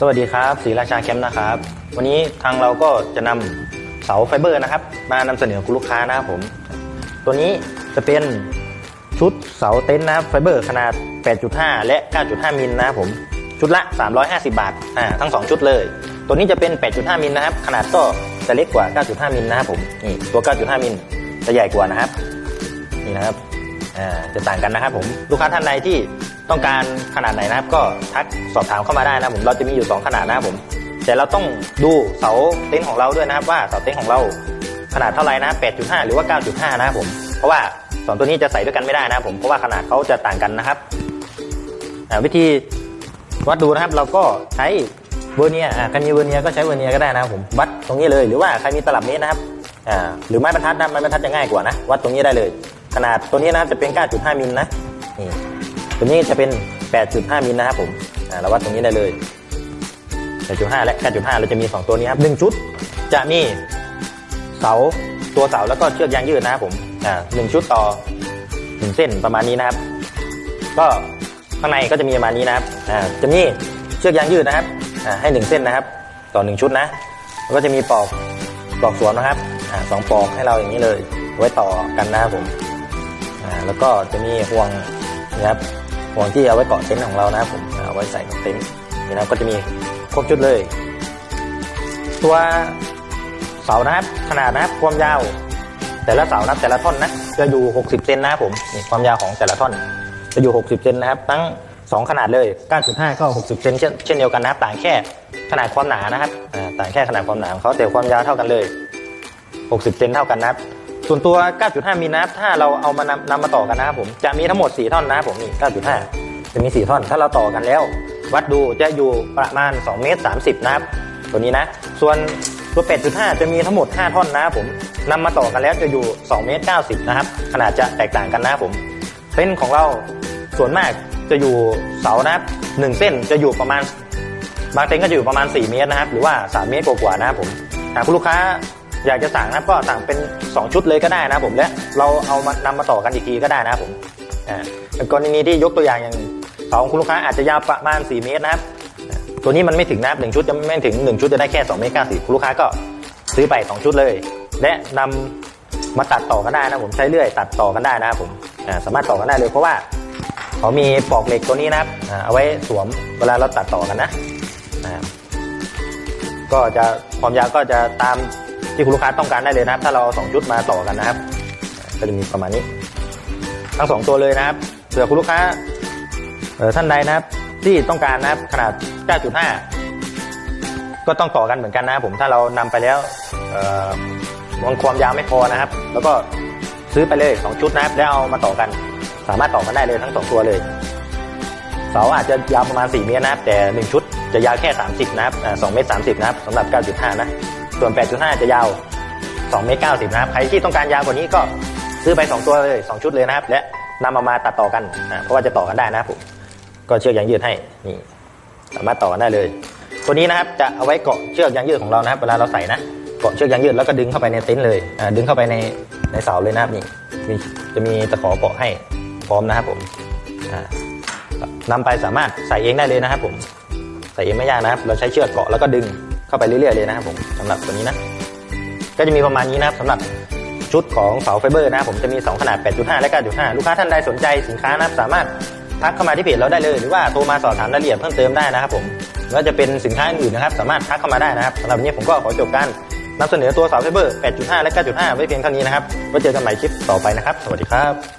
สวัสดีครับศรีราชาแคมป์นะครับ วันนี้ทางเราก็จะนำเสาไฟเบอร์นะครับ มานำเสนอคุณลูกค้านะครับผม ตัวนี้จะเป็นชุดเสาเต็นท์นะครับไฟเบอร์ขนาด 8.5 และ 9.5 มิลนะครับผม ชุดละ 350 บาทอ่าทั้ง 2 ชุดเลย ตัวนี้จะเป็น 8.5 มิลนะครับ ขนาดก็จะเล็กกว่า 9.5 มิลนะครับผมนี่ตัว 9.5 มิลจะใหญ่กว่านะครับ นี่นะครับอ่าจะต่างกันนะครับผมลูกค้าท่านใดที่ ต้องการขนาดไหนนะครับ ก็ทักสอบถามเข้ามาได้นะผมเราจะมีอยู่ 2 ขนาดนะครับผม แต่เราต้องดูเสาเต็นท์ของเราด้วยนะครับ ว่าเสาเต็นท์ของเราขนาดเท่าไหร่นะ 8.5 หรือว่า 9.5 นะครับผม เพราะว่าสองตัวนี้จะใส่ด้วยกันไม่ได้นะครับผมเพราะว่าขนาดเขาจะต่างกันนะครับวิธีวัดดูนะครับเราก็ใช้เวอร์เนียอ่าใครมีเวอร์เนียก็ใช้เวอร์เนียก็ได้นะครับผมวัดตรงนี้เลยหรือว่าใครมีตลับเมตรนะครับอ่าหรือไม้บรรทัดนะไม้บรรทัดจะง่ายกว่านะวัดตรงนี้ได้เลย ขนาดตัวนี้นะครับจะเป็น 9.5 มิลนะนี่ ตัวนี้จะเป็น 8.5 มิลนะครับผมอ่าเราวัดตรงนี้ได้เลย 8.5 และ9.5เราจะมี 2 ตัวนี้ครับหนึ่งชุด จะมีเสาตัวเสาแล้วก็เชือกยางยืดนะครับผมอ่าหนึ่งชุดต่อหนึ่งเส้นประมาณนี้นะครับ ก็ข้างในก็จะมีประมาณนี้นะครับอ่าจะมีเชือกยางยืดนะครับอ่าให้หนึ่งเส้นนะครับ ต่อหนึ่งชุดนะแล้วก็จะมีปลอกปลอกสวมนะครับอ่าสองปลอกให้เราอย่างนี้เลย ไว้ต่อกันนะครับผมอ่าแล้วก็จะมีห่วงนะครับ ห่วงที่เอาไว้เกาะเต็นท์ของเรานะครับผมเอาไว้ใส่เต็นท์นี่นะครับก็จะมีครบชุดเลย ตัวเสานะครับขนาดนะครับความยาว แต่ละเสานะครับแต่ละท่อนนะจะอยู่ 60เซนนะครับผมนี่ความยาวของแต่ละท่อน จะอยู่ 60เซนนะครับ ทั้ง 2 ขนาดเลย 9.5 ก็ 60เซนเช่นเช่นเดียวกันนะครับต่างแค่ขนาดความหนานะครับอ่ต่างแค่ขนาดความหนาของเขาแต่ความยาวเท่ากันเลย 60เซนเท่ากันนะครับ ส่วนตัว 9.5มิลนะครับถ้าเราเอามานำนำมาต่อกันนะครับผม จะมีทั้งหมด 4 ท่อนนะครับผมนี่ 9.5 จะมี 4 ท่อน ถ้าเราต่อกันแล้ว วัดดูจะอยู่ประมาณ 2 เมตร 30 นะครับ ตัวนี้นะ ส่วนตัว 8.5 จะมีทั้งหมด 5 ท่อนนะครับผมนำมาต่อกันแล้วจะอยู่ 2 เมตร 90 นะครับ ขนาดจะแตกต่างกันนะครับผม เส้นของเราส่วนมากจะอยู่เสานะครับหนึ่งเส้นจะอยู่ประมาณบางเต็นท์ก็จะอยู่ประมาณ 4 เมตรนะครับ หรือว่า 3 เมตรกว่าๆนะครับผมหากคุณลูกค้า อยากจะสั่งนะก็สั่งเป็น 2 ชุดเลยก็ได้นะผมและเราเอามานำมาต่อกันอีกทีก็ได้นะผมอ่ากรณีที่ยกตัวอย่างอย่างเสาของคุณลูกค้าอาจจะยาวประมาณ 4 เมตรนะครับตัวนี้มันไม่ถึงนะครับหนึ่งชุดจะไม่ถึง 1 ชุดจะได้แค่2เมตร90คุณลูกค้าก็ซื้อไป 2 ชุดเลย และนำมาตัดต่อกันได้นะผมใช้เลื่อย ตัดต่อกันได้นะครับผมอ่าสามารถต่อกันได้เลยเพราะว่าเขามีปลอกเหล็กตัวนี้นะครับอ่าเอาไว้สวมเวลาเราตัดต่อกันนะอ่าก็จะความยาวก็จะตาม ที่คุณลูกค้าต้องการได้เลยนะครับ ถ้าเราสองชุดมาต่อกันนะครับ ก็จะมีประมาณนี้ ทั้งสองตัวเลยนะครับเผื่อคุณลูกค้าท่านใดนะครับ ที่ต้องการนะครับขนาด 9.5 ก็ต้องต่อกันเหมือนกันนะครับผมถ้าเรานำไปแล้วเอ่อมันความยาวไม่พอนะครับ แล้วก็ซื้อไปเลยสองชุดนะครับแล้วเอามาต่อกัน สามารถต่อกันได้เลยทั้งสองตัวเลยเสาอาจจะยาวประมาณ 4 เมตรนะครับ แต่ 1 ชุดจะยาวแค่ 30 นะครับอ่า2เมตร30 นะครับสำหรับ 9.5 นะ ส่วน 8.5 จะยาว2เมตร90 นะครับ ใครที่ต้องการยาวกว่านี้ก็ซื้อไป 2 ตัวเลย 2 ชุดเลยนะครับ และนำเอามาตัดต่อกันอ่าเพราะว่าจะต่อกันได้นะครับผม ก็เชือกยางยืดให้ นี่ สามารถต่อกันได้เลย ตัวนี้นะครับจะเอาไว้เกาะเชือกยางยืดของเรานะครับ เวลาเราใส่นะ เกาะเชือกยางยืดแล้วก็ดึงเข้าไปในเต็นท์เลย ดึงเข้าไปในในเสาเลยนะครับนี่มีจะมีตะขอเกาะให้พร้อมนะครับผมอ่านำไปสามารถใส่เองได้เลยนะครับผม ใส่เองไม่ยากนะครับ เราใช้เชือกเกาะแล้วก็ดึง เข้าไปเรื่อยๆเลยนะครับผมสำหรับตัวนี้นะ ก็จะมีประมาณนี้นะครับสำหรับชุดของเสาไฟเบอร์นะครับผมจะมี 2 ขนาด 8.5 และ 9.5 ลูกค้าท่านใดสนใจสินค้านะครับสามารถทักเข้ามาที่เพจเราได้เลย หรือว่าโทรมาสอบถามรายละเอียดเพิ่มเติมได้นะครับผมว่าจะเป็นสินค้าอื่นนะครับ สามารถทักเข้ามาได้นะครับสำหรับวันนี้ผมก็ขอจบการนำเสนอตัวเสาไฟเบอร์ 8.5 และ 9.5 ไว้เพียงเท่านี้นะครับไว้เจอกันใหม่คลิปต่อไปนะครับ สวัสดีครับ